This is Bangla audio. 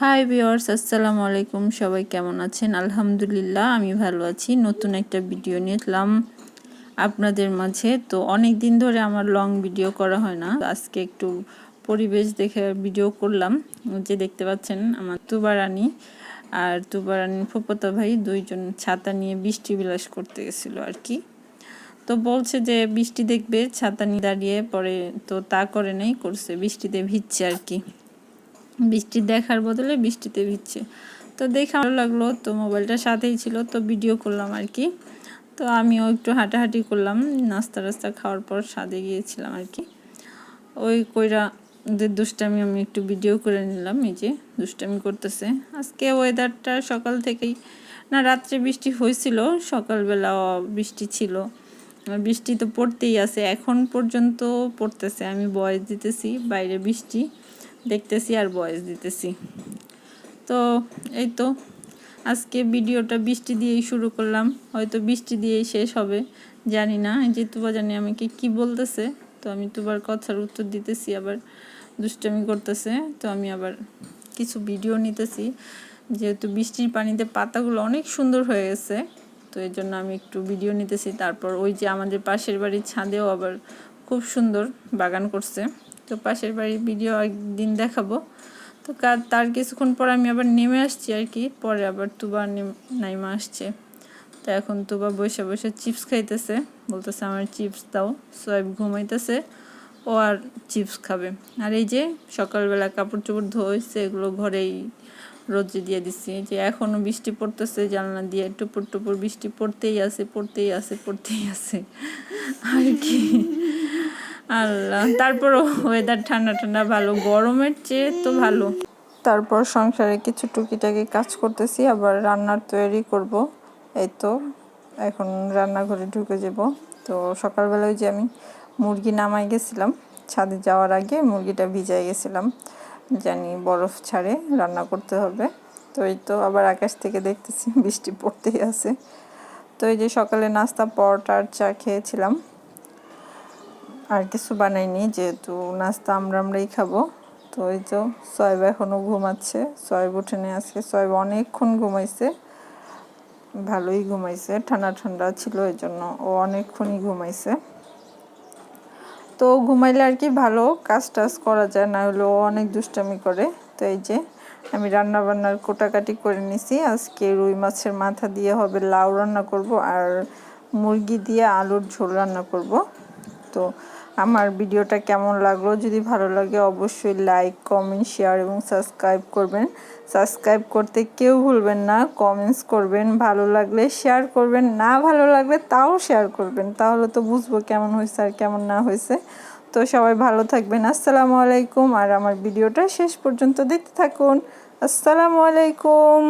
হাই ভিওয়ার্স আসসালামু আলাইকুম। সবাই কেমন আছেন? আলহামদুলিল্লাহ, আমি ভালো আছি। নতুন একটা ভিডিও নিয়েছিলাম আপনাদের মাঝে। তো অনেক দিন ধরে আমার লং ভিডিও করা হয় না। আজকে একটু পরিবেশ দেখে ভিডিও করলাম। যে দেখতে পাচ্ছেন আমার তুবারানি আর তুবারানির ফুপতা ভাই দুইজন ছাতা নিয়ে বৃষ্টি বিলাস করতে গেছিল আর কি। তো বলছে যে, বৃষ্টি দেখবে, ছাতা নিয়ে দাঁড়িয়ে পরে তো তা করে নেই, করছে, বৃষ্টিতে ভিজছে আর কি। বৃষ্টি দেখার বদলে বৃষ্টিতে ভিজছে। তো দেখে ভালো লাগল, তো মোবাইলটা সাথেই ছিল, তো ভিডিও করলাম আর কি। তো আমিও একটু হাঁটাহাঁটি করলাম, নাস্তা রাস্তা খাওয়ার পর সাদে গিয়েছিলাম আর কি। ওই কইরা দুষ্টামি আমি একটু ভিডিও করে নিলাম, এই যে দুষ্টামি করতেছে। আজকে ওয়েদারটা সকাল থেকেই, না রাত্রে বৃষ্টি হয়েছিল সকালবেলা বৃষ্টি ছিল। বৃষ্টি তো পড়তেই আছে, এখন পর্যন্ত পড়তেছে, আমি বয়স দিতেছি, বাইরে বৃষ্টি। দেখতেছি আর বয়স দিতেছি। তো এই তো, আজকে ভিডিওটা বৃষ্টি দিয়েই শুরু করলাম। হয়তো বৃষ্টি দিয়েই শেষ হবে, জানি না। যে তুবা জানি আমাকে কি বলতেছে, তো আমি তুবার কথার উত্তর দিতেছি, আবার দুষ্টামি করতেছে, তো আমি আবার কিছু ভিডিও নিতেছি। যেহেতু বৃষ্টির পানিতে পাতাগুলো অনেক সুন্দর হয়ে গেছে, তো এই জন্য আমি একটু ভিডিও নিতেছি। তারপর ওই যে আমাদের পাশের বাড়ির ছাদেও আবার খুব সুন্দর বাগান করছে। তো পাশের বাড়ির ভিডিও একদিন দেখাবো। তো তার কিছুক্ষণ পর আমি আবার নেমে আসছি আর কি, পরে আবার তুবা নাইমা আসছে। তো এখন তুবা বসে বসে চিপস খাইতেছে, বলতেছে আমার চিপস দাও সোয়েব ঘুমাইতেছে, ও আর চিপস খাবে। আর এই যে সকালবেলা কাপড় চোপড় ধোয়েছে এগুলো ঘরেই রোদে দিয়ে দিচ্ছি যে এখনও বৃষ্টি পড়তেছে, জানলা দিয়ে টুপুর টুপুর বৃষ্টি পড়তেই আছে পড়তেই আছে পড়তেই আছে। আর কি। আল্লাহ, তারপরও ওয়েদার ঠান্ডা ঠান্ডা ভালো, গরমের চেয়ে তো ভালো। তারপর সংসারে কিছু টুকিটাকি কাজ করতেছি, আবার রান্নার তৈরি করব। এই তো, এখন রান্নাঘরে ঢুকে যাব। তো সকালবেলায় যে আমি মুরগি নামাই গেছিলাম, ছাদে যাওয়ার আগে মুরগিটা ভিজাই গেছিলাম। জানি বরফ ছাড়ে রান্না করতে হবে। তো এই তো আবার আকাশ থেকে দেখতেছি বৃষ্টি পড়তেই আছে। তো এই যে সকালে নাস্তা, পরোটা আর চা খেয়েছিলাম। আর কিছু বানাইনি, যেহেতু নাস্তা আমরা আমরাই খাব। তো ওই তো সয়েব এখনও ঘুমাচ্ছে। সয়েব উঠেনি আজকে সয়েব অনেকক্ষণ ঘুমাইছে। ভালোই ঘুমাইছে, ঠান্ডা ঠান্ডা ছিল এই জন্য ও অনেকক্ষণই ঘুমাইছে। তো ঘুমাইলে আর কি ভালো, কাজ টাজ করা যায়, না হলেও অনেক দুষ্টামি করে। তো এই যে আমি রান্না বান্নার কোটাকাটি করে নিছি। আজকে রুই মাছের মাথা দিয়ে হবে লাউ রান্না করব আর মুরগি দিয়ে আলুর ঝোল রান্না করব। তো আমার ভিডিওটা কেমন লাগল? যদি ভালো লাগে অবশ্যই লাইক কমেন্ট শেয়ার এবং সাবস্ক্রাইব করবেন। সাবস্ক্রাইব করতে কেউ ভুলবেন না কমেন্টস করবেন। ভালো লাগলে শেয়ার করবেন, না ভালো লাগলে তাও শেয়ার করবেন। তাহলে তো বুঝব কেমন হয়েছে আর কেমন না হয়েছে। তো সবাই ভালো থাকবেন। আসসালামু আলাইকুম। আর আমার ভিডিওটা শেষ পর্যন্ত দেখতে থাকুন। আসসালামু আলাইকুম।